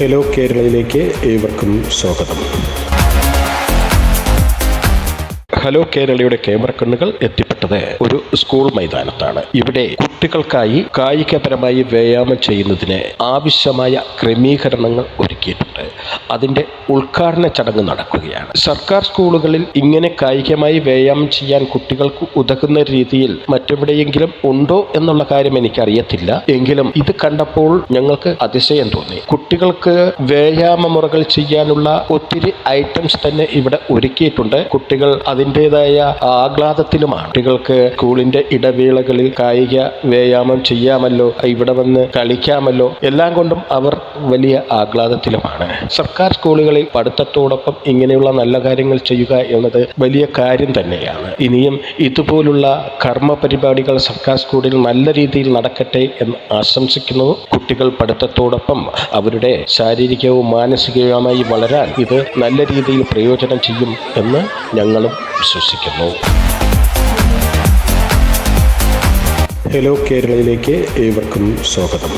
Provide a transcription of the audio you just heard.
Hello കേരളയിലേക്ക് ഏവർക്കും സ്വാഗതം. Hello കേരളയുടെ ക്യാമറ കണ്ണുകൾ എത്തിപ്പെട്ടത് ഒരു സ്കൂൾ മൈതാനത്താണ്. ഇവിടെ കുട്ടികൾക്കായി കായികപരമായി വ്യായാമം ചെയ്യുന്നതിന് ആവശ്യമായ ക്രമീകരണങ്ങൾ ഒരുക്കിയിട്ടുണ്ട്. അതിന്റെ ഉദ്ഘാടന ചടങ്ങ് നടക്കുകയാണ്. സർക്കാർ സ്കൂളുകളിൽ ഇങ്ങനെ കായികമായി വ്യായാമം ചെയ്യാൻ കുട്ടികൾക്ക് ഉതകുന്ന രീതിയിൽ മറ്റെവിടെയെങ്കിലും ഉണ്ടോ എന്നുള്ള കാര്യം എനിക്കറിയത്തില്ല. എങ്കിലും ഇത് കണ്ടപ്പോൾ ഞങ്ങൾക്ക് അതിശയം തോന്നി. കുട്ടികൾക്ക് വ്യായാമ മുറകൾ ചെയ്യാനുള്ള ഒത്തിരി ഐറ്റംസ് തന്നെ ഇവിടെ ഒരുക്കിയിട്ടുണ്ട്. കുട്ടികൾ അതിന്റെതായ ആഹ്ലാദത്തിലുമാണ്. കുട്ടികൾക്ക് സ്കൂളിന്റെ ഇടവേളകളിൽ കായിക വ്യായാമം ചെയ്യാമല്ലോ ഇവിടെ വന്ന് കളിക്കാമല്ലോ എല്ലാം കൊണ്ടും അവർ വലിയ ആഹ്ലാദത്തിലുമാണ്. സർക്കാർ സ്കൂളുകളിൽ പഠിത്തത്തോടൊപ്പം ഇങ്ങനെയുള്ള നല്ല കാര്യങ്ങൾ ചെയ്യുക എന്നത് വലിയ കാര്യം തന്നെയാണ്. ഇനിയും ഇതുപോലുള്ള കർമ്മ പരിപാടികൾ സർക്കാർ സ്കൂളിൽ നല്ല രീതിയിൽ നടക്കട്ടെ എന്ന് ആശംസിക്കുന്നു. കുട്ടികൾ പഠിത്തത്തോടൊപ്പം അവരുടെ ശാരീരികവും മാനസികവുമായി വളരാൻ ഇത് നല്ല രീതിയിൽ പ്രയോജനം ചെയ്യും എന്ന് ഞങ്ങളും വിശ്വസിക്കുന്നു. ഹലോ കേരളയിലേക്ക് ഏവർക്കും സ്വാഗതം.